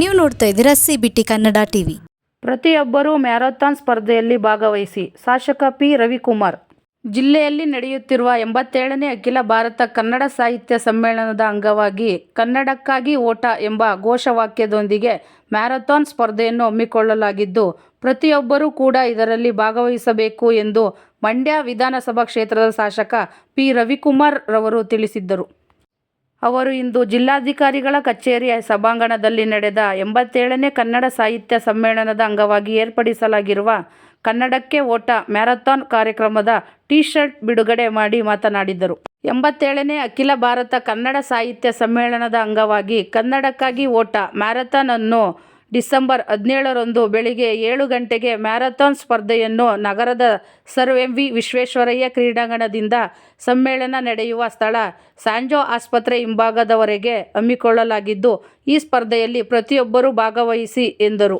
ನೀವು ನೋಡ್ತಾ ಇದ್ದೀರಾ C B T Kannada TV. ಪ್ರತಿಯೊಬ್ಬರೂ ಮ್ಯಾರಥಾನ್ ಸ್ಪರ್ಧೆಯಲ್ಲಿ ಭಾಗವಹಿಸಿ. ಶಾಸಕ ಪಿ. ರವಿಕುಮಾರ್. ಜಿಲ್ಲೆಯಲ್ಲಿ ನಡೆಯುತ್ತಿರುವ ಎಂಬತ್ತೇಳನೇ ಅಖಿಲ ಭಾರತ ಕನ್ನಡ ಸಾಹಿತ್ಯ ಸಮ್ಮೇಳನದ ಅಂಗವಾಗಿ ಕನ್ನಡಕ್ಕಾಗಿ ಓಟ ಎಂಬ ಘೋಷವಾಕ್ಯದೊಂದಿಗೆ ಮ್ಯಾರಥಾನ್ ಸ್ಪರ್ಧೆಯನ್ನು ಹಮ್ಮಿಕೊಳ್ಳಲಾಗಿದ್ದು, ಪ್ರತಿಯೊಬ್ಬರೂ ಕೂಡ ಇದರಲ್ಲಿ ಭಾಗವಹಿಸಬೇಕು ಎಂದು ಮಂಡ್ಯ ವಿಧಾನಸಭಾ ಕ್ಷೇತ್ರದ ಶಾಸಕ ಪಿ. ರವಿಕುಮಾರ್ ರವರು ತಿಳಿಸಿದ್ದರು. ಅವರು ಇಂದು ಜಿಲ್ಲಾಧಿಕಾರಿಗಳ ಕಚೇರಿ ಸಭಾಂಗಣದಲ್ಲಿ ನಡೆದ ಎಂಬತ್ತೇಳನೇ ಕನ್ನಡ ಸಾಹಿತ್ಯ ಸಮ್ಮೇಳನದ ಅಂಗವಾಗಿ ಏರ್ಪಡಿಸಲಾಗಿರುವ ಕನ್ನಡಕ್ಕೆ ಓಟ ಮ್ಯಾರಥಾನ್ ಕಾರ್ಯಕ್ರಮದ ಟಿ ಶರ್ಟ್ ಬಿಡುಗಡೆ ಮಾಡಿ ಮಾತನಾಡಿದರು. ಎಂಬತ್ತೇಳನೇ ಅಖಿಲ ಭಾರತ ಕನ್ನಡ ಸಾಹಿತ್ಯ ಸಮ್ಮೇಳನದ ಅಂಗವಾಗಿ ಕನ್ನಡಕ್ಕಾಗಿ ಓಟ ಮ್ಯಾರಥಾನ್ ಅನ್ನು ಡಿಸೆಂಬರ್ ಹದಿನೇಳರಂದು ಬೆಳಿಗ್ಗೆ ಏಳು ಗಂಟೆಗೆ ಮ್ಯಾರಥಾನ್ ಸ್ಪರ್ಧೆಯನ್ನು ನಗರದ ಸರ್ ಎಂ ವಿ ವಿಶ್ವೇಶ್ವರಯ್ಯ ಕ್ರೀಡಾಂಗಣದಿಂದ ಸಮ್ಮೇಳನ ನಡೆಯುವ ಸ್ಥಳ ಸಾಂಜೋ ಆಸ್ಪತ್ರೆ ಹಿಂಭಾಗದವರೆಗೆ ಹಮ್ಮಿಕೊಳ್ಳಲಾಗಿದ್ದು, ಈ ಸ್ಪರ್ಧೆಯಲ್ಲಿ ಪ್ರತಿಯೊಬ್ಬರೂ ಭಾಗವಹಿಸಿ ಎಂದರು.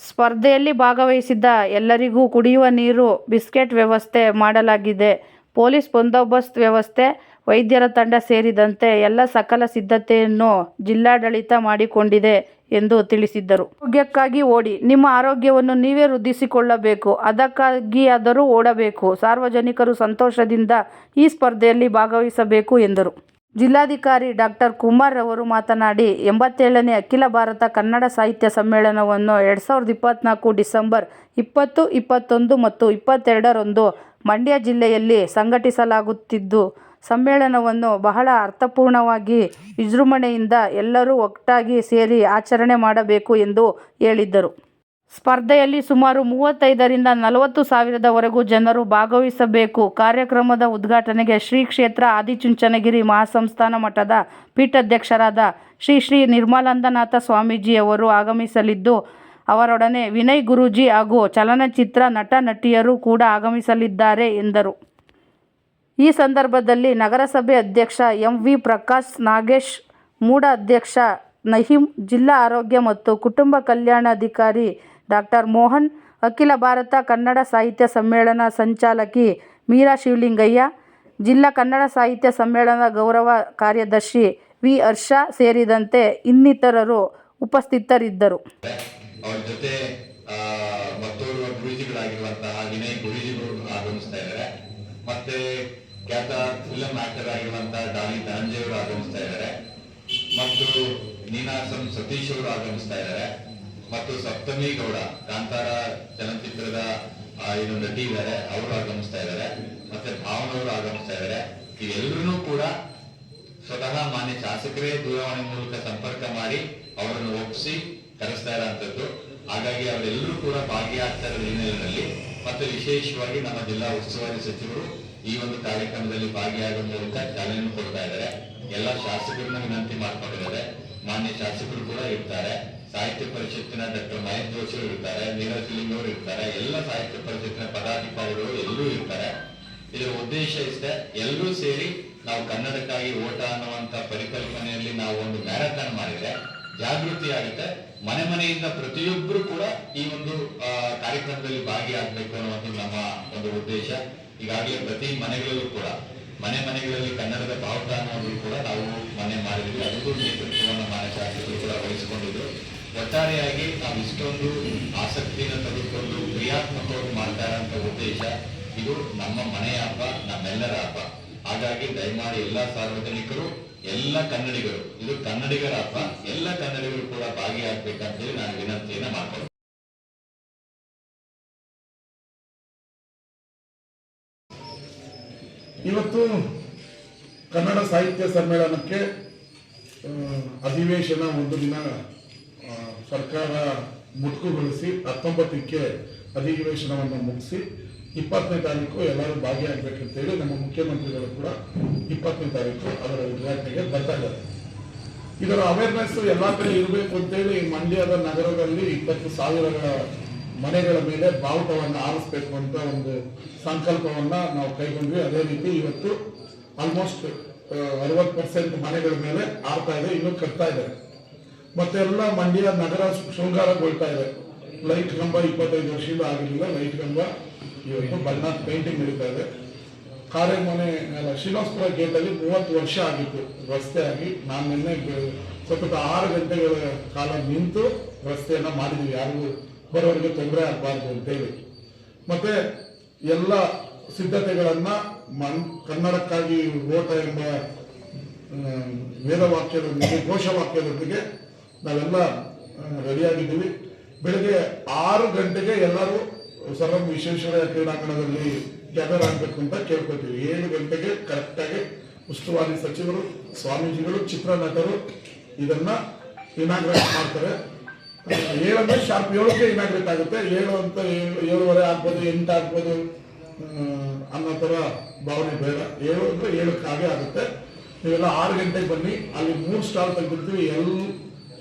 ಸ್ಪರ್ಧೆಯಲ್ಲಿ ಭಾಗವಹಿಸಿದ್ದ ಎಲ್ಲರಿಗೂ ಕುಡಿಯುವ ನೀರು, ಬಿಸ್ಕೆಟ್ ವ್ಯವಸ್ಥೆ ಮಾಡಲಾಗಿದೆ. ಪೊಲೀಸ್ ಬಂದೋಬಸ್ತ್ ವ್ಯವಸ್ಥೆ, ವೈದ್ಯರ ತಂಡ ಸೇರಿದಂತೆ ಎಲ್ಲ ಸಕಲ ಸಿದ್ಧತೆಯನ್ನು ಜಿಲ್ಲಾಡಳಿತ ಮಾಡಿಕೊಂಡಿದೆ. ಎಂದು ತಿಳಿಸಿದ್ದರು. ಆರೋಗ್ಯಕ್ಕಾಗಿ ಓಡಿ, ನಿಮ್ಮ ಆರೋಗ್ಯವನ್ನು ನೀವೇ ವೃದ್ಧಿಸಿಕೊಳ್ಳಬೇಕು ಅದಕ್ಕಾಗಿಯಾದರೂ ಓಡಬೇಕು, ಸಾರ್ವಜನಿಕರು ಸಂತೋಷದಿಂದ ಈ ಸ್ಪರ್ಧೆಯಲ್ಲಿ ಭಾಗವಹಿಸಬೇಕು ಎಂದರು. ಜಿಲ್ಲಾಧಿಕಾರಿ ಡಾಕ್ಟರ್ ಕುಮಾರ್ ಅವರು ಮಾತನಾಡಿ, ಎಂಬತ್ತೇಳನೇ ಅಖಿಲ ಭಾರತ ಕನ್ನಡ ಸಾಹಿತ್ಯ ಸಮ್ಮೇಳನವನ್ನು ಎರಡು ಸಾವಿರದ ಇಪ್ಪತ್ತ್ನಾಲ್ಕು ಡಿಸೆಂಬರ್ ಇಪ್ಪತ್ತು, ಇಪ್ಪತ್ತೊಂದು ಮತ್ತು ಇಪ್ಪತ್ತೆರಡರಂದು ಮಂಡ್ಯ ಜಿಲ್ಲೆಯಲ್ಲಿ ಸಂಘಟಿಸಲಾಗುತ್ತಿದ್ದು ಸಮ್ಮೇಳನವನ್ನು ಬಹಳ ಅರ್ಥಪೂರ್ಣವಾಗಿ ವಿಜೃಂಭಣೆಯಿಂದ ಎಲ್ಲರೂ ಒಟ್ಟಾಗಿ ಸೇರಿ ಆಚರಣೆ ಮಾಡಬೇಕು ಎಂದು ಹೇಳಿದ್ದರು. ಸ್ಪರ್ಧೆಯಲ್ಲಿ ಸುಮಾರು ಮೂವತ್ತೈದರಿಂದ ನಲವತ್ತು ಸಾವಿರದವರೆಗೂ ಜನರು ಭಾಗವಹಿಸಬೇಕು. ಕಾರ್ಯಕ್ರಮದ ಉದ್ಘಾಟನೆಗೆ ಶ್ರೀ ಕ್ಷೇತ್ರ ಆದಿಚುಂಚನಗಿರಿ ಮಹಾಸಂಸ್ಥಾನ ಮಠದ ಪೀಠಾಧ್ಯಕ್ಷರಾದ ಶ್ರೀ ಶ್ರೀ ನಿರ್ಮಲಾನಂದನಾಥ ಸ್ವಾಮೀಜಿಯವರು ಆಗಮಿಸಲಿದ್ದು, ಅವರೊಡನೆ ವಿನಯ್ ಗುರೂಜಿ ಹಾಗೂ ಚಲನಚಿತ್ರ ನಟ ನಟಿಯರು ಕೂಡ ಆಗಮಿಸಲಿದ್ದಾರೆ ಎಂದರು. ಈ ಸಂದರ್ಭದಲ್ಲಿ ನಗರಸಭೆ ಅಧ್ಯಕ್ಷ ಎಂ ವಿ ಪ್ರಕಾಶ್, ನಾಗೇಶ್ ಮೂಡ ಅಧ್ಯಕ್ಷ ನಹೀಂ, ಜಿಲ್ಲಾ ಆರೋಗ್ಯ ಮತ್ತು ಕುಟುಂಬ ಕಲ್ಯಾಣಾಧಿಕಾರಿ ಡಾಕ್ಟರ್ ಮೋಹನ್, ಅಖಿಲ ಭಾರತ ಕನ್ನಡ ಸಾಹಿತ್ಯ ಸಮ್ಮೇಳನ ಸಂಚಾಲಕಿ ಮೀರಾ ಶಿವಲಿಂಗಯ್ಯ, ಜಿಲ್ಲಾ ಕನ್ನಡ ಸಾಹಿತ್ಯ ಸಮ್ಮೇಳನದ ಗೌರವ ಕಾರ್ಯದರ್ಶಿ ವಿ ಹರ್ಷ ಸೇರಿದಂತೆ ಇನ್ನಿತರರು ಉಪಸ್ಥಿತರಿದ್ದರು. ಮತ್ತೆ ಖ್ಯಾತ ಫಿಲಂ ಆಕ್ಟರ್ ಆಗಿರುವಂತಹ ಡಾಲಿ ಧನಂಜಯ ಅವರು ಆಗಮಿಸ್ತಾ ಇದ್ದಾರೆ. ಮತ್ತು ನೀನಾಸಂ ಸತೀಶ್ ಅವರು ಆಗಮಿಸ್ತಾ ಇದ್ದಾರೆ. ಮತ್ತು ಸಪ್ತಮಿ ಗೌಡ, ಕಾಂತಾರ ಚಲನಚಿತ್ರದ ಏನು ನಟಿ ಇದ್ದಾರೆ. ಅವರು ಆಗಮಿಸ್ತಾ ಇದ್ದಾರೆ. ಮತ್ತೆ ಭಾವನವರು ಆಗಮಿಸ್ತಾ ಇದ್ದಾರೆ. ಇವೆಲ್ಲರೂ ಕೂಡ ಸ್ವತಃ ಮಾನ್ಯ ಶಾಸಕರೇ ದೂರವಾಣಿ ಮೂಲಕ ಸಂಪರ್ಕ ಮಾಡಿ ಅವರನ್ನು ಒಪ್ಪಿಸಿ ಕರೆಸ್ತಾ ಇರೋಂಥದ್ದು ಹಾಗಾಗಿ ಅವರೆಲ್ಲರೂ ಕೂಡ ಭಾಗಿಯಾಗ್ತಾ ಇರೋ ಹಿನ್ನೆಲೆಯಲ್ಲಿ ಮತ್ತು ವಿಶೇಷವಾಗಿ ನಮ್ಮ ಜಿಲ್ಲಾ ಉಸ್ತುವಾರಿ ಸಚಿವರು ಈ ಒಂದು ಕಾರ್ಯಕ್ರಮದಲ್ಲಿ ಭಾಗಿಯಾಗುವ ಮೂಲಕ ಚಾಲನೆ ಕೊಡ್ತಾ ಇದ್ದಾರೆ. ಎಲ್ಲ ಶಾಸಕರನ್ನ ವಿನಂತಿ ಮಾಡ್ಕೊಂಡಿದ್ದಾರೆ. ಮಾನ್ಯ ಶಾಸಕರು ಕೂಡ ಇರ್ತಾರೆ. ಸಾಹಿತ್ಯ ಪರಿಷತ್ತಿನ ಡಾಕ್ಟರ್ ಮಹೇಶ್ ಜೋಶಿ ಇರ್ತಾರೆ. ನೀರಜ್ ಲಿಂಗ್ ಅವರು ಇರ್ತಾರೆ. ಎಲ್ಲ ಸಾಹಿತ್ಯ ಪರಿಷತ್ತಿನ ಪದಾಧಿಕಾರಿಗಳು ಎಲ್ಲರೂ ಇರ್ತಾರೆ. ಇದರ ಉದ್ದೇಶ ಇಷ್ಟೇ, ಎಲ್ಲರೂ ಸೇರಿ ನಾವು ಕನ್ನಡಕ್ಕಾಗಿ ಓಟ ಅನ್ನುವಂತ ಪರಿಕಲ್ಪನೆಯಲ್ಲಿ ನಾವು ಒಂದು ಮ್ಯಾರಥಾನ್ ಮಾಡಿದ್ರೆ ಜಾಗೃತಿ ಆಗುತ್ತೆ. ಮನೆ ಮನೆಯಿಂದ ಪ್ರತಿಯೊಬ್ಬರು ಕೂಡ ಈ ಒಂದು ಕಾರ್ಯಕ್ರಮದಲ್ಲಿ ಭಾಗಿಯಾಗಬೇಕು ಅನ್ನುವಂಥ ನಮ್ಮ ಒಂದು ಉದ್ದೇಶ. ಈಗಾಗಲೇ ಪ್ರತಿ ಮನೆಗಳಲ್ಲೂ ಕೂಡ, ಮನೆ ಮನೆಗಳಲ್ಲಿ ಕನ್ನಡದ ಅನ್ನೋದು ಕೂಡ ನಾವು ಮನೆ ಮಾಡಿದ್ವಿ. ಅದಕ್ಕೂ ನೇತೃತ್ವವನ್ನು ಮಾನ್ಯ ಕೂಡ ವಹಿಸಿಕೊಂಡಿದ್ರು. ಒಟ್ಟಾರೆಯಾಗಿ ನಾವು ಇಷ್ಟೊಂದು ಆಸಕ್ತಿಯನ್ನು ತೆಗೆದುಕೊಂಡು ಕ್ರಿಯಾತ್ಮಕವಾಗಿ ಮಾಡ್ತಾ ಇರೋಂಥ ಉದ್ದೇಶ ಇದು ನಮ್ಮ ಮನೆಯ ಹಬ್ಬ, ನಮ್ಮೆಲ್ಲರ ಹಬ್ಬ. ಹಾಗಾಗಿ ದಯಮಾಡಿ ಎಲ್ಲ ಸಾರ್ವಜನಿಕರು, ಎಲ್ಲ ಕನ್ನಡಿಗರು, ಇದು ಕನ್ನಡಿಗರ ಹಬ್ಬ, ಎಲ್ಲ ಕನ್ನಡಿಗರು ಕೂಡ ಭಾಗಿಯಾಗಬೇಕಂತೇಳಿ ನಾನು ವಿನಂತಿಯನ್ನ ಮಾಡ್ಕೊಳ್ತೀನಿ. ಇವತ್ತು ಕನ್ನಡ ಸಾಹಿತ್ಯ ಸಮ್ಮೇಳನಕ್ಕೆ ಅಧಿವೇಶನ ಒಂದು ದಿನ ಸರ್ಕಾರ ಮುಟುಕುಗೊಳಿಸಿ ಹತ್ತೊಂಬತ್ತಕ್ಕೆ ಅಧಿವೇಶನವನ್ನು ಮುಗಿಸಿ, ಇಪ್ಪತ್ತನೇ ತಾರೀಕು ಎಲ್ಲರೂ ಭಾಗಿಯಾಗಬೇಕಂತೇಳಿ ನಮ್ಮ ಮುಖ್ಯಮಂತ್ರಿಗಳು ಕೂಡ ಇಪ್ಪತ್ತನೇ ತಾರೀಕು ಅದರ ಉದ್ಘಾಟನೆಗೆ ಬರ್ತಾ ಇದರ ಅವೇರ್ನೆಸ್ ಎಲ್ಲ ಕಡೆ ಇರಬೇಕು ಅಂತೇಳಿ ಮಂಡ್ಯದ ನಗರದಲ್ಲಿ ಇಪ್ಪತ್ತು ಸಾವಿರಗಳ ಮನೆಗಳ ಮೇಲೆ ಬಾವುಟವನ್ನು ಆರಿಸ್ಬೇಕು ಅಂತ ಒಂದು ಸಂಕಲ್ಪವನ್ನು ನಾವು ಕೈಗೊಂಡ್ವಿ. ಅದೇ ರೀತಿ ಇವತ್ತು ಆಲ್ಮೋಸ್ಟ್ ಅರವತ್ತು ಪರ್ಸೆಂಟ್ ಮನೆಗಳ ಮೇಲೆ ಆರ್ತಾ ಇದೆ, ಇನ್ನು ಕಟ್ತಾ ಇದೆ. ಮತ್ತೆ ಎಲ್ಲ ಮಂಡ್ಯ ನಗರ ಶೃಂಗಾರಗೊಳ್ತಾ ಇದೆ. ಲೈಟ್ ಕಂಬ ಇಪ್ಪತ್ತೈದು ವರ್ಷದಿಂದ ಆಗಿರಲಿಲ್ಲ. ಲೈಟ್ ಕಂಬ ಇವತ್ತು ಬಣ್ಣ ಪೇಂಟಿಂಗ್ ನಡೀತಾ ಇದೆ. ಮನೆ ಶಿಲಾಸ್ಪರ ಶ್ರೀನಿವಾಸಪುರ ಗೇಟಲ್ಲಿ ಮೂವತ್ತು ವರ್ಷ ಆಗಿತ್ತು. ರಸ್ತೆ ಆಗಿ ನಾನು ನಿನ್ನೆ ಸತತ ಆರು ಗಂಟೆಗಳ ಕಾಲ ನಿಂತು ರಸ್ತೆಯನ್ನ ಮಾಡಿದ್ವಿ. ಯಾರಿಗೂ ಬರೋರಿಗೆ ತೊಂದರೆ ಆಗಬಾರ್ದು ಅಂತೇಳಿ ಮತ್ತೆ ಎಲ್ಲ ಸಿದ್ಧತೆಗಳನ್ನು ಮನ್, ಕನ್ನಡಕ್ಕಾಗಿ ಓಟ ಎಂಬ ವೇದವಾಕ್ಯದೊಂದಿಗೆ, ಘೋಷವಾಕ್ಯದೊಂದಿಗೆ ನಾವೆಲ್ಲ ರೆಡಿಯಾಗಿದ್ದೀವಿ. ಬೆಳಗ್ಗೆ ಆರು ಗಂಟೆಗೆ ಎಲ್ಲರೂ ಸರ್ವಂ ವಿಶ್ವೇಶ್ವರಯ್ಯ ಕ್ರೀಡಾಂಗಣದಲ್ಲಿ ಗ್ಯಾದರ್ ಆಗಬೇಕು ಅಂತ ಕೇಳ್ಕೊತೀವಿ. ಏಳು ಗಂಟೆಗೆ ಕರೆಕ್ಟಾಗಿ ಉಸ್ತುವಾರಿ ಸಚಿವರು, ಸ್ವಾಮೀಜಿಗಳು, ಚಿತ್ರನಟರು ಇದನ್ನ ಇನಾಗ್ರೇಟ್ ಮಾಡ್ತಾರೆ. ಏಳಂದ್ರೆ ಶಾರ್ಪ್ ಏಳಕ್ಕೆ ಇನಾಗ್ರೇಟ್ ಆಗುತ್ತೆ. ಏಳು ಅಂತ ಏಳು, ಏಳುವರೆ ಆಗ್ಬೋದು, ಎಂಟು ಆಗ್ಬೋದು ಅನ್ನೋ ಥರ ಭಾವನೆ ಬೇಡ. ಏಳು ಅಂದ್ರೆ ಏಳಕ್ಕಾಗೆ ಆಗುತ್ತೆ. ನೀವೆಲ್ಲ ಆರು ಗಂಟೆಗೆ ಬನ್ನಿ. ಅಲ್ಲಿ ಮೂರು stall ತೆಗೆದಿರ್ತೀವಿ. L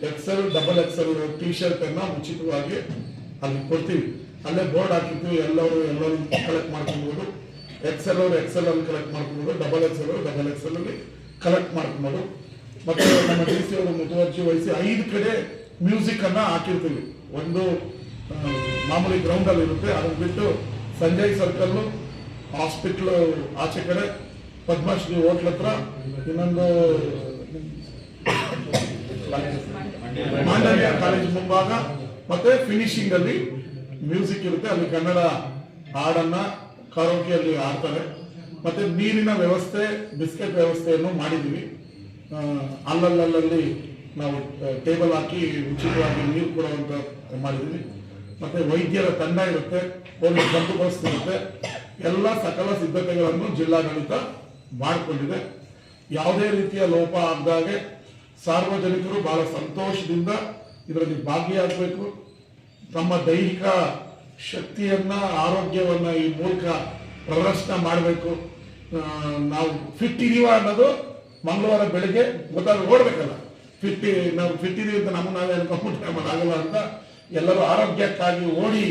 XL double XL T shirt ಅನ್ನ ಉಚಿತವಾಗಿ ಅಲ್ಲಿ ಕೊಡ್ತೀವಿ. ಅಲ್ಲೇ ಬೋರ್ಡ್ ಹಾಕಿರ್ತೀವಿ. ಎಲ್ಲರೂ ಎಲ್ಲರೂ ಕಲೆಕ್ಟ್ ಮಾಡ್ಕೊಬೋದು. ಎಕ್ಸೆಲ್ ಅವರು ಎಕ್ಸೆಲ್ ಅಲ್ಲಿ ಕಲೆಕ್ಟ್ ಮಾಡ್ಕೊಬೋದು. ಡಬಲ್ ಎಕ್ಸೆಲ್ ಅವರು ಡಬಲ್ ಎಕ್ಸೆಲ್ ಅಲ್ಲಿ ಕಲೆಕ್ಟ್ ಮಾಡ್ಕೊಬೋದು. ಮತ್ತೆ ನಮ್ಮ ಡಿ ಸಿ ಅವರು ಮುತುವರ್ಜಿ ವಹಿಸಿ ಐದು ಕಡೆ ಮ್ಯೂಸಿಕ್ ಅನ್ನ ಹಾಕಿರ್ತೀವಿ. ಒಂದು ಮಾಮೂಲಿ ಗ್ರೌಂಡ್ ಅಲ್ಲಿ ಇರುತ್ತೆ. ಅದನ್ನ ಬಿಟ್ಟು ಸಂಜಯ್ ಸರ್ಕಲ್ ಹಾಸ್ಪಿಟ್ಲ್ ಆಚೆ ಕಡೆ ಪದ್ಮಶ್ರೀ ಹೋಟ್ಲ್ ಹತ್ರ ಇನ್ನೊಂದು ಮಾಂಡವ್ಯ ಕಾಲೇಜ್ ಮುಂಭಾಗ. ಮತ್ತೆ ಫಿನಿಶಿಂಗ್ ಅಲ್ಲಿ ಮ್ಯೂಸಿಕ್ ಇರುತ್ತೆ. ಅಲ್ಲಿ ಕನ್ನಡ ಹಾಡನ್ನ ಕರೋಕೆಯಲ್ಲಿ ಆಡ್ತಾರೆ ಮತ್ತೆ ನೀರಿನ ವ್ಯವಸ್ಥೆ ಬಿಸ್ಕೆಟ್ ವ್ಯವಸ್ಥೆಯನ್ನು ಮಾಡಿದ್ದೀವಿ. ಆ, ಅಲ್ಲಲ್ಲಲ್ಲಿ ನಾವು ಟೇಬಲ್ ಹಾಕಿ, ಉಚಿತವಾಗಿ ನೀರು ಕೊಡುವಂತ ಮಾಡಿದ್ದೀವಿ ಮತ್ತೆ ವೈದ್ಯರ ತಂಡ ಇರುತ್ತೆ, ಪೊಲೀಸ್ ಬಂದೋಬಸ್ತ್ ಇರುತ್ತೆ ಎಲ್ಲ ಸಕಲ ಸಿದ್ಧತೆಗಳನ್ನು ಜಿಲ್ಲಾಡಳಿತ ಮಾಡಿಕೊಂಡಿದೆ. ಯಾವುದೇ ರೀತಿಯ ಲೋಪ ಆಗದಾಗೆ ಸಾರ್ವಜನಿಕರು ಬಹಳ ಸಂತೋಷದಿಂದ ಇದರಲ್ಲಿ ಭಾಗಿಯಾಗಬೇಕು. ತಮ್ಮ ದೈಹಿಕ ಶಕ್ತಿಯನ್ನ, ಆರೋಗ್ಯವನ್ನ ಈ ಮೂಲಕ ಪ್ರದರ್ಶನ ಮಾಡಬೇಕು. ನಾವು ಫಿಟ್ ಇದೀವ ಅನ್ನೋದು ಮಂಗಳವಾರ ಬೆಳಿಗ್ಗೆ ಗೊತ್ತಾಗ ಓಡ್ಬೇಕಲ್ಲ ಫಿಟ್ ನಾವು ಫಿಟ್ ಇದೀವಿ ಅಂತ ನಮ್ಮ ನಾವೇ ಅನ್ಕೊಂಡ್ಬಿಟ್ರೆ ಆಗಲ್ಲ ಅಂತ ಎಲ್ಲರೂ ಆರೋಗ್ಯಕ್ಕಾಗಿ ಓಡಿ